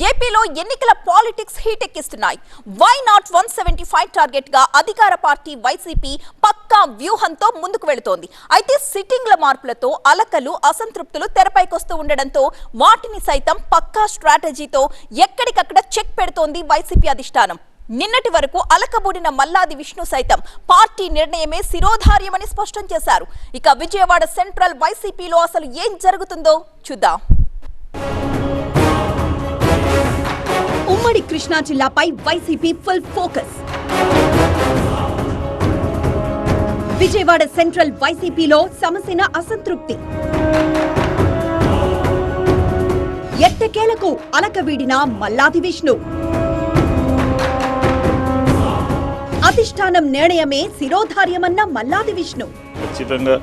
ఏపీలో ఎన్నికల politics హీటెక్కిస్తున్నాయి. Why not one seventy five టార్గెట్గా అధికార పార్టీ వైసీపీ పక్కా వ్యూహంతో ముందుకు వెళుతోంది. అయితే సిట్టింగ్ల మార్పులతో అలకలు అసంతృప్తులు తెరపైకొస్తూ ఉండడంతో వాటిని సైతం పక్కా స్ట్రాటజీతో ఎక్కడికక్కడ చెక్ పెడుతోంది వైసీపీ అధిష్టానం. నిన్నటి వరకు అలకబూడిన మల్లాది విష్ణు సైతం పార్టీ నిర్ణయమే శిరోధార్యమని స్పష్టం చేశారు. ఇక విజయవాడ సెంట్రల్ వైసీపీలో అసలు ఏం జరుగుతుందో చూద్దాం. ఉమ్మడి Krishna జిల్లాపై YCP full focus Vijayawada central వైసీపీలో సమసిన అసంతృప్తి. ఎట్టకేలకు అలకవీడిన మల్లాది విష్ణు. అధిష్టానం నిర్ణయమే శిరోధార్యమన్న మల్లాది విష్ణు. ఖచ్చితంగా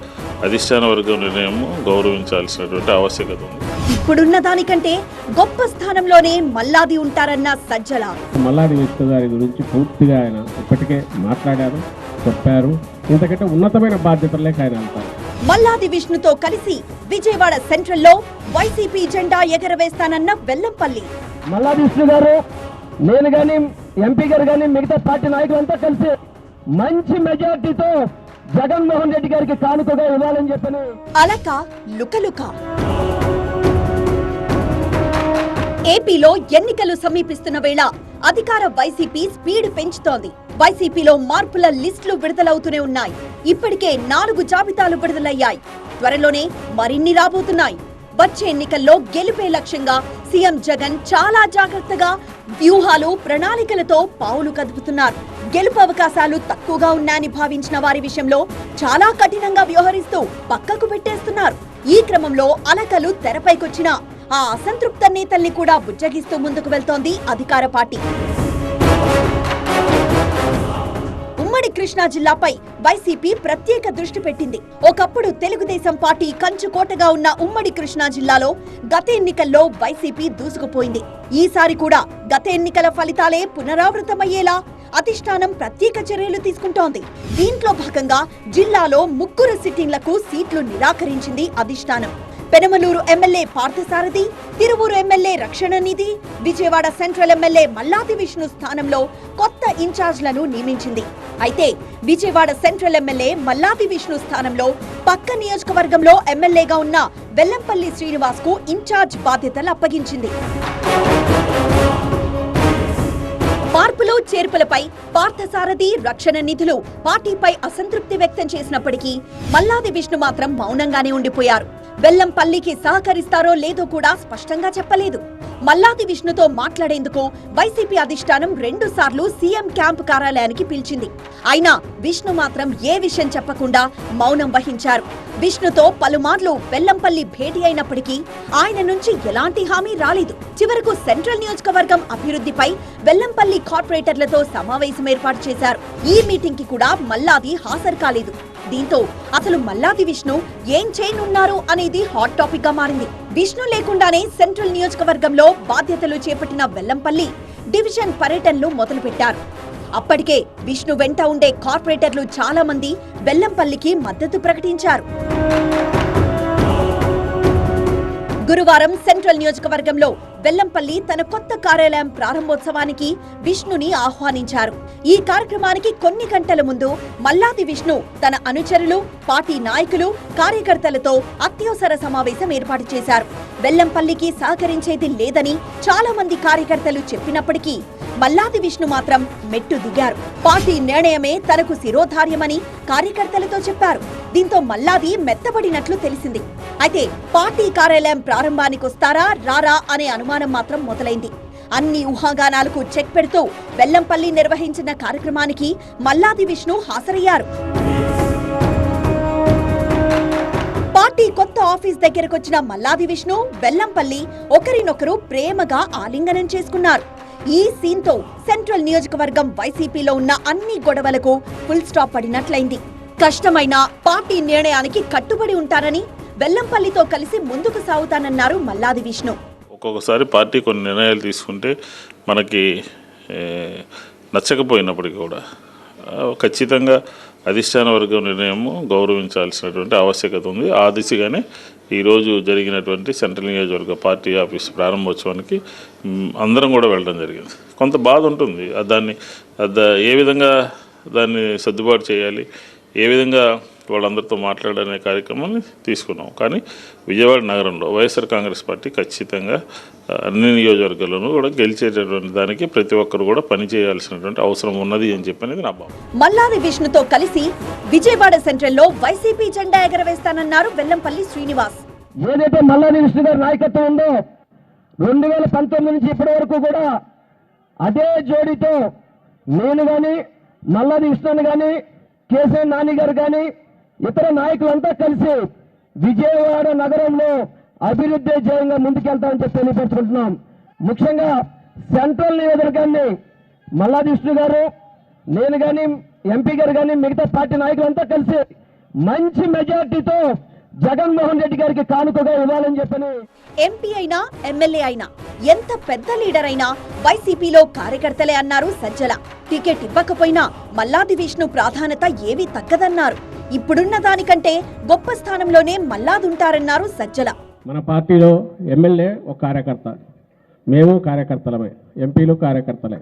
అధిష్టాన వర్గం నిర్ణయం గౌరవించాల్సినటువంటి ఆవశ్యకత ఉంది. ఇప్పుడున్న దానికంటే గొప్ప స్థానంలోనే మల్లాది ఉంటారన్న సజ్జల మల్లాది విష్ణు గారి గురించి పూర్తిగా ఆయన ఇప్పటికే మాట్లాడారు చెప్పారు. ఇంతకంటే ఉన్నతమైన బాధ్యతలేక ఆయన వెళ్తారు మల్లాది విష్ణుతో కలిసి విజయవాడ సెంట్రల్లో వైసీపీ జెండా ఎగరవేస్తానన్న వెల్లంపల్లి. మల్లాది విష్ణు గారు నేను కానీ ఎంపీ గారు కానీ మిగతా పార్టీ నాయకులంతా కలిసి మంచి మెజార్టీతో జగన్మోహన్ రెడ్డి గారికి కానుకగా ఇవ్వాలని చెప్పని. అలక లుకలుక. ఏపీలో ఎన్నికలు సమీపిస్తున్న వేళ అధికార వైసీపీ స్పీడ్ పెంచుతోంది. వైసీపీలో మార్పుల లిస్టులు విడుదలవుతూనే ఉన్నాయి. ఇప్పటికే నాలుగు జాబితాలు విడుదలయ్యాయి. త్వరలోనే మరిన్ని రాబోతున్నాయి. వచ్చే ఎన్నికల్లో గెలిపే లక్ష్యంగా సీఎం జగన్ చాలా జాగ్రత్తగా వ్యూహాలు ప్రణాళికలతో పావులు కదుపుతున్నారు. గెలుపు అవకాశాలు తక్కువగా ఉన్నాయని భావించిన వారి విషయంలో చాలా కఠినంగా వ్యవహరిస్తూ పక్కకు పెట్టేస్తున్నారు. ఈ క్రమంలో అలకలు తెరపైకొచ్చిన ఆ అసంతృప్త నేతల్ని కూడా బుజ్జగిస్తూ ముందుకు వెళ్తోంది అధికార పార్టీ. ఉమ్మడి కృష్ణా జిల్లాపై వైసీపీ ప్రత్యేక దృష్టి పెట్టింది. ఒకప్పుడు తెలుగుదేశం పార్టీ కంచుకోటగా ఉన్న ఉమ్మడి కృష్ణా జిల్లాలో గత ఎన్నికల్లో వైసీపీ దూసుకుపోయింది. ఈసారి కూడా గత ఎన్నికల ఫలితాలే పునరావృతమయ్యేలా అధిష్టానం ప్రత్యేక చర్యలు తీసుకుంటోంది. దీంట్లో భాగంగా జిల్లాలో ముగ్గురు సిట్టింగ్లకు సీట్లు నిరాకరించింది అధిష్టానం. Penamaluru MLA Parthasarathi Tiruvuru MLA Rakshana Nidhi Vijayawada central MLA Malladi Vishnu స్థానంలో కొత్త ఇన్ఛార్జ్లను నియమించింది. అయితే విజయవాడ సెంట్రల్ ఎమ్మెల్యే మల్లాది విష్ణు స్థానంలో పక్క నియోజకవర్గంలో ఎమ్మెల్యేగా ఉన్న వెల్లంపల్లి శ్రీనివాస్కు ఇన్ఛార్జ్ బాధ్యతలు అప్పగించింది. చేర్పులపై పార్థసారథి రక్షణ నిధులు. పార్టీపై అసంతృప్తి వ్యక్తం చేసినప్పటికీ మల్లాది విష్ణు మాత్రం మౌనంగానే ఉండిపోయారు. వెల్లంపల్లికి సహకరిస్తారో లేదో కూడా స్పష్టంగా చెప్పలేదు. మల్లాది విష్ణుతో మాట్లాడేందుకు వైసీపీ అధిష్టానం రెండు సార్లు సీఎం క్యాంప్ కార్యాలయానికి పిలిచింది. అయినా విష్ణు మాత్రం ఏ విషయం చెప్పకుండా మౌనం వహించారు. విష్ణుతో పలుమార్లు వెల్లంపల్లి భేటీ అయినప్పటికీ ఆయన నుంచి ఎలాంటి హామీ రాలేదు. చివరకు సెంట్రల్ నియోజకవర్గం అభివృద్ధిపై వెల్లంపల్లి కార్పొరేటర్లతో సమావేశం ఏర్పాటు చేశారు. ఈ మీటింగ్కి కూడా మల్లాది హాజరు కాలేదు. దీంతో అసలు మల్లాది విష్ణు ఏం చేయనున్నారు అనేది హాట్ టాపిక్గా మారింది. విష్ణు లేకుండానే సెంట్రల్ నియోజకవర్గంలో బాధ్యతలు చేపట్టిన వెల్లంపల్లి డివిజన్ పర్యటనలు మొదలుపెట్టారు. అప్పటికే విష్ణు వెంట ఉండే కార్పొరేటర్లు చాలా మంది వెల్లంపల్లికి మద్దతు ప్రకటించారు. గురువారం సెంట్రల్ నియోజకవర్గంలో వెల్లంపల్లి తన కొత్త కార్యాలయం ప్రారంభోత్సవానికి విష్ణుని ఆహ్వానించారు. ఈ కార్యక్రమానికి కొన్ని గంటల ముందు మల్లాది విష్ణు తన అనుచరులు పార్టీ నాయకులు కార్యకర్తలతో అత్యవసర సమావేశం ఏర్పాటు చేశారు. వెల్లంపల్లికి సహకరించేది లేదని చాలా మంది కార్యకర్తలు చెప్పినప్పటికీ మల్లాది విష్ణు మాత్రం మెట్టు దిగారు పార్టీ నిర్ణయమే తనకు శిరోధార్యమని కార్యకర్తలతో చెప్పారు. దీంతో మల్లాది మెత్తబడినట్లు తెలిసింది. అయితే పార్టీ కార్యాలయం ప్రారంభానికి వస్తారా రారా అనే అనుమానం మాత్రం మొదలైంది. అన్ని ఊహాగానాలకు చెక్ పెడుతూ వెల్లంపల్లి నిర్వహించిన కార్యక్రమానికి మల్లాది విష్ణు హాజరయ్యారు. పార్టీ కొత్త ఆఫీస్ దగ్గరకొచ్చిన మల్లాది విష్ణు వెల్లంపల్లి ఒకరినొకరు ప్రేమగా ఆలింగనం చేసుకున్నారు. ఈ సీన్తో సెంట్రల్ నియోజకవర్గం వైసీపీలో ఉన్న అన్ని గొడవలకు ఫుల్ స్టాప్ పడినట్లయింది. కష్టమైన పార్టీ నిర్ణయానికి కట్టుబడి ఉంటారని వెల్లంపల్లితో కలిసి ముందుకు సాగుతానన్నారు మల్లాది విష్ణు. ఒక్కొక్కసారి పార్టీ కొన్ని నిర్ణయాలు తీసుకుంటే మనకి నచ్చకపోయినప్పటికీ కూడా ఖచ్చితంగా అధిష్టాన వర్గం నిర్ణయము గౌరవించాల్సినటువంటి ఆవశ్యకత ఉంది. ఆ దిశగానే ఈరోజు జరిగినటువంటి సెంట్రల్ నియోజకవర్గ పార్టీ ఆఫీస్ ప్రారంభోత్సవానికి అందరం కూడా వెళ్ళడం జరిగింది. కొంత బాధ ఉంటుంది. దాన్ని దా- ఏ విధంగా దాన్ని సర్దుబాటు చేయాలి? ఏ విధంగా వాళ్ళందరితో మాట్లాడనే కార్యక్రమాన్ని తీసుకున్నాం. కానీ విజయవాడ నగరంలో వైఎస్ఆర్ కాంగ్రెస్ పార్టీ ఖచ్చితంగా అన్ని నియోజకవర్గాల్లోనూ కూడా గెలిచేటటువంటి దానికి ప్రతి ఒక్కరు కూడా పనిచేయాల్సినటువంటి అవసరం ఉన్నది అని చెప్పనేది నా భావం. మల్లాది విష్ణుతో కలిసి విజయవాడ సెంట్రల్లో వైసీపీ జెండా ఎగరవేస్తానన్నారు వెల్లంపల్లి శ్రీనివాస్. ఏదైతే మల్లాది విష్ణు గారి నాయకత్వం ఉందో రెండు వేల పంతొమ్మిది నుంచి ఇప్పటి వరకు కూడా అదే జోడీతో నేను కానీ మల్లాది విష్ణుని కానీ కేసీఆర్ నాని గారు కానీ ఇతర నాయకులంతా కలిసి విజయవాడ నగరంలో అభివృద్ధి జయంగా ముందుకెళ్తామని చెప్పి తెలియపరుచుకుంటున్నాం. ముఖ్యంగా సెంట్రల్ నియోజకవర్గాన్ని మల్లాది విష్ణు గారు నేను కానీ ఎంపీ గారు కానీ మిగతా పార్టీ నాయకులంతా కలిసి మంచి మెజార్టీతో జగన్మోహన్ రెడ్డి గారికి కానుకగా ఇవ్వాలని చెప్పని ఎంపీ అయినా ఎమ్మెల్యే అయినా ఎంత పెద్ద లీడర్ అయినా వైసీపీలో కార్యకర్తలే అన్నారు సజ్జల. టికెట్ ఇవ్వకపోయినా మల్లాది విష్ణు ప్రాధాన్యత ఏవీ తగ్గదన్నారు. ఇప్పుడున్న దానికంటే గొప్ప స్థానంలోనే మల్లాదుంటారన్నారు సజ్జల. మన పార్టీలో ఎమ్మెల్యే ఒక కార్యకర్త. మేము కార్యకర్తలమే. ఎంపీలు కార్యకర్తలే.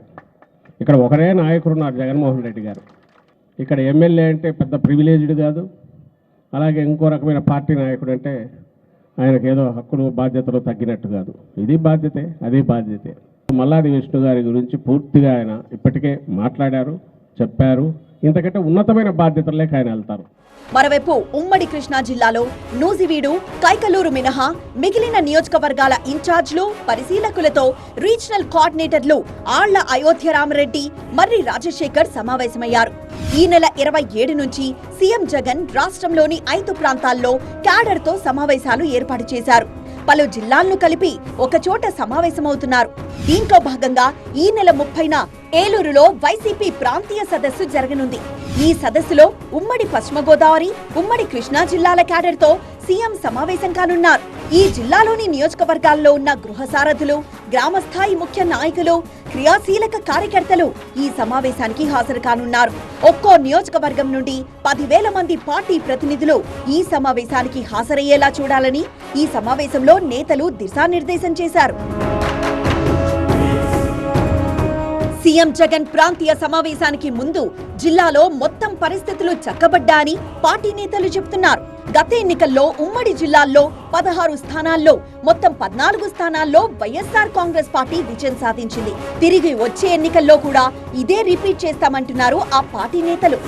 ఇక్కడ ఒకరే నాయకుడు ఉన్నారు జగన్మోహన్ రెడ్డి గారు. ఇక్కడ ఎమ్మెల్యే అంటే పెద్ద ప్రివిలేజ్డ్ కాదు. అలాగే ఇంకో రకమైన పార్టీ నాయకుడు అంటే ఆయనకు ఏదో హక్కులు బాధ్యతలు తగ్గినట్టు కాదు. ఇది బాధ్యతే అదే బాధ్యతే. మల్లాది విష్ణు గారి గురించి పూర్తిగా ఆయన ఇప్పటికే మాట్లాడారు చెప్పారు. ఇంతకంటే ఉన్నతమైన బాధ్యతలే ఆయన వెళ్తారు. మరోవైపు ఉమ్మడి కృష్ణా జిల్లాలో నూజివీడు కైకలూరు మినహా మిగిలిన నియోజకవర్గాల ఇన్ఛార్జ్లు పరిశీలకులతో రీజనల్ కోఆర్డినేటర్లు ఆళ్ళ అయోధ్య రామరెడ్డి మర్రి రాజశేఖర్ సమావేశమయ్యారు. ఈ నెల ఇరవై ఏడు నుంచి సీఎం జగన్ రాష్ట్రంలోని ఐదు ప్రాంతాల్లో క్యాడర్తో సమావేశాలు ఏర్పాటు చేశారు. పలు జిల్లాలను కలిపి ఒకచోట సమావేశమవుతున్నారు. దీంట్లో భాగంగా ఈ నెల ముప్పైన ఏలూరులో వైసీపీ ప్రాంతీయ సదస్సు జరగనుంది. ఈ సదస్సులో ఉమ్మడి పశ్చిమ గోదావరి ఉమ్మడి కృష్ణా జిల్లాల క్యాడర్తో సీఎం సమావేశం కానున్నారు. ఈ జిల్లాలోని నియోజకవర్గాల్లో ఉన్న గృహ సారథులు గ్రామస్థాయి ముఖ్య నాయకులు క్రియాశీలక కార్యకర్తలు ఈ సమావేశానికి హాజరు కానున్నారు. ఒక్కో నియోజకవర్గం నుండి పదివేల మంది పార్టీ ప్రతినిధులు ఈ సమావేశానికి హాజరయ్యేలా చూడాలని ఈ సమావేశంలో నేతలు దిశానిర్దేశం చేశారు. సీఎం జగన్ ప్రాంతీయ సమావేశానికి ముందు జిల్లాలో మొత్తం పరిస్థితులు చక్కబడ్డా అని పార్టీ నేతలు చెబుతున్నారు గత ఎన్నికల్లో ఉమ్మడి జిల్లాల్లో పదహారు స్థానాల్లో మొత్తం పద్నాలుగు స్థానాల్లో వైఎస్ఆర్ కాంగ్రెస్ పార్టీ విజయం సాధించింది. తిరిగి వచ్చే ఎన్నికల్లో కూడా ఇదే రిపీట్ చేస్తామంటున్నారు ఆ పార్టీ నేతలు.